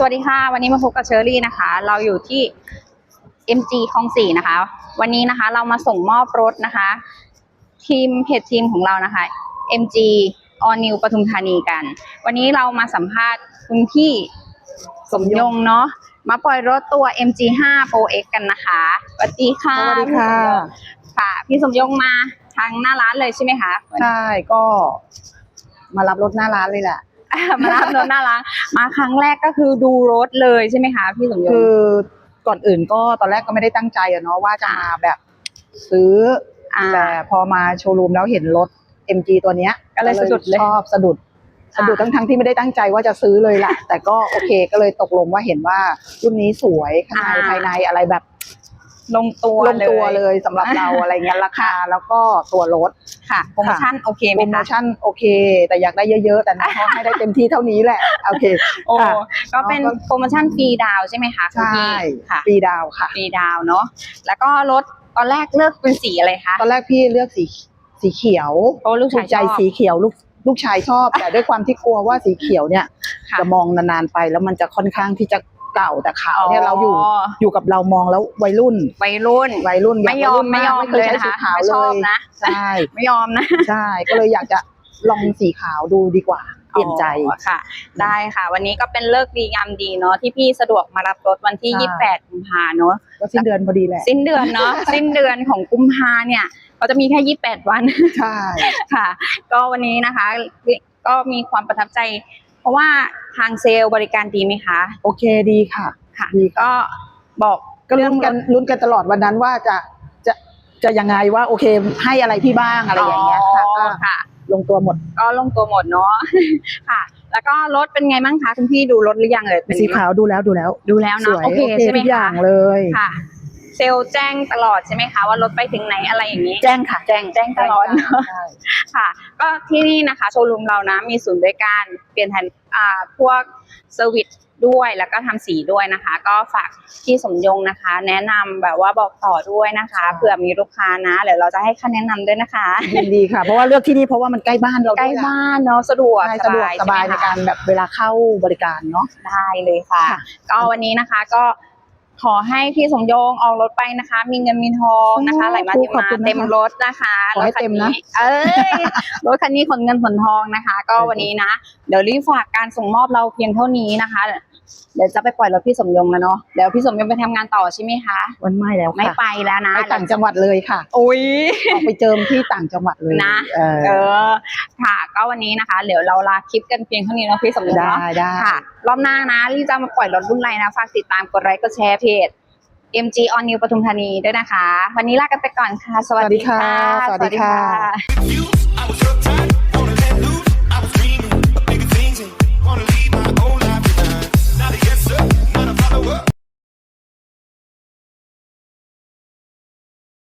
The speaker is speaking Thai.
สวัสดีค่ะ วันนี้มาพบกับเชอรี่นะคะ เราอยู่ที่ MG คลองสี่นะคะ วันนี้นะคะเรามาส่งมอบรถนะคะ ทีมเพจทีมของเรานะคะ MG All New ปทุมธานีกัน วันนี้เรามาสัมภาษณ์คุณพี่สมยงเนาะมาปล่อยรถตัว MG 5 Pro X กันนะคะสวัสดีค่ะสวัสดีค่ะค่ะ พี่สมยงมาทางหน้าร้านเลยใช่ไหมคะใช่ก็มารับรถหน้าร้านเลยแหละ มารับรถหน้าร้านมาครั้งแรกก็คือดูรถเลยใช่ไหมคะพี่สมยงคือก่อนอื่นก็ตอนแรกก็ไม่ได้ตั้งใจอะเนาะว่าจะมาแบบซื้ออาแต่พอมาโชว์รูมแล้วเห็นรถ MG ตัวเนี้ยก็เลยสะดุดเลยชอบสะดุดสะดุดอ่าทั้งทั้งๆที่ไม่ได้ตั้งใจว่าจะซื้อเลยล่ะ แต่ก็โอเคก็เลยตกลงว่าเห็นว่ารุ่นนี้สวยข้างในภายในอะไรแบบ ลงตัวลงตัวเลยสำหรับเราอะไรเงี้ยราคาแล้วก็ตัวรถค่ะโปรโมชั่นโอเคไหโปมรโมคะชั่นโอเค แต่อยากได้เยอะๆ แต่น้องเขาให้ได้เต็มที่เท่านี้แหละโอเคโอ้ค่ะ ก็เป็นโปรโมชั่นฟรีดาวน์ใช่ไหมคะคุณใช่พี่ค่ะปีดาวค่ะ ฟรีดาวน์เนาะแล้วก็รถตอนแรกเลือกเป็นสีอะไรคะตอนแรกพี่เลือกสีสีเขียวเพราะลูกถูชายกใจชอบ สีเขียวลูกลูกชายชอบ แต่ด้วยความที่กลัวว่าสีเขียวเนี่ยค่ะ จะมองนานๆไปแล้วมันจะค่อนข้างที่จะ เก่าแต่ขาวเนี่ยเราอยู่อ๋ออยู่กับเรามองแล้ววัยรุ่นวัยรุ่นวัยรุ่นไม่ยอมากไม่ยอมไม่เคเลยยใช้นะสีคะขาวไม่เลชอบยนะใช่ไม่ยอมนะใช่ก็เลยอยากจะลองสีขาวดูดีกว่าเปลี่ยนใจอ๋อค่ะ ได้ค่ะ วันนี้ก็เป็นเลิกษ์ดีงามดีเนาะที่พี่สะดวกมารับรถวันที่ใช่28 กุมภาเนาะก็สิ้นเดือนพอดีแหละสิ้นเดือนเนาะสิ้นเดือนของกุมภาเนี่ยเขาจะมีแค่ 28 วันใช่ค่ะ ก็วันนี้นะคะก็มีความประทับใจ เพราะว่าทางเซลล์บริการดีไหมคะ โอเคดีค่ะค่ะ ดีค่ะก็บอกก็ลุ้นกันลุ้นกันตลอดวันนั้นว่าจะจะจะยังไงว่าโอเคให้อะไรพี่บ้างอะไรอย่างเงี้ยค่ะก็ค่ะ ลงตัวหมดก็ลงตัวหมดเนาะ ค่ะ แล้วก็รถเป็นไงบ้างคะคุณพี่ดูรถหรือยังเอ่ยเป็นสีไงบ้งขาวดูแล้วดูแล้วดูแล้วสเนาะวยโอเคใช่ไหมทุกอคะย่างเลย ค่ะ เซลล์แจ้งตลอดใช่ไหมคะว่ารถไปถึงไหนอะไรอย่างนี้ แจ้งค่ะ แจ้งแจ้งตลอดเนอะใช่ค่ะ ก็ที่นี่นะคะโชว์รูมเรานะมีศูนย์บริการเปลี่ยนแทนอ่าพวกเซอร์วิสด้วยแล้วก็ทำสีด้วยนะคะ ก็ฝากพี่สมยงนะคะ แนะนำแบบว่าบอกต่อด้วยนะคะเผื่อมีลูกค้านะเดี๋ยวเราจะให้ค่าแนะนำด้วยนะคะยินดีค่ะ เพราะว่าเลือกที่นี่เพราะว่ามันใกล้บ้านเราใกล้ด้วยล่ะบ้านเนาะสะดวกใช่สะดวกสบายในช่ไหมคะการแบบเวลาเข้าบริการเนาะได้เลยค่ะค่ะก็วันนี้นะคะก็ ขอให้พี่สมยงออกรถไปนะคะ มีเงินมีทองนะคะไหลมาเทขอบมาคุณนะคะเต็มรถนะคะขอให้รถคันเต็มนะ นี้เอ้ยรถคันนี้ขนเงินขนทองนะคะ ก็วันนี้นะ เดี๋ยวรีบฝากการส่งมอบเราเพียงเท่านี้นะคะ เดี๋ยวจะไปปล่อยรถพี่สมยงแล้วเนาะเดี๋ยวพี่สมยงไปทำงานต่อใช่ไหมคะ วันไม่แล้วไม่ค่ะไปแล้วนะไปต่างจังหวัดเลยค่ะอุ้ย ออกไปเจิมที่ต่างจังหวัดเลยนะ เออเออ ค่ะ ก็วันนี้นะคะ เดี๋ยวเราลาคลิปกันเพียงเท่านี้เนาะพี่สมยงได้เนาะ ได้ ค่ะ รอบหน้านะรีบจะมาปล่อยรถรุ่นไรนะ ฝากติดตามกดไลค์กดแชร์เพจ MG On New ปทุมธานีด้วยนะคะ วันนี้ลากันไปก่อนค่ะ สวัสดีค่ะสวัสดีค่ะ I was uptight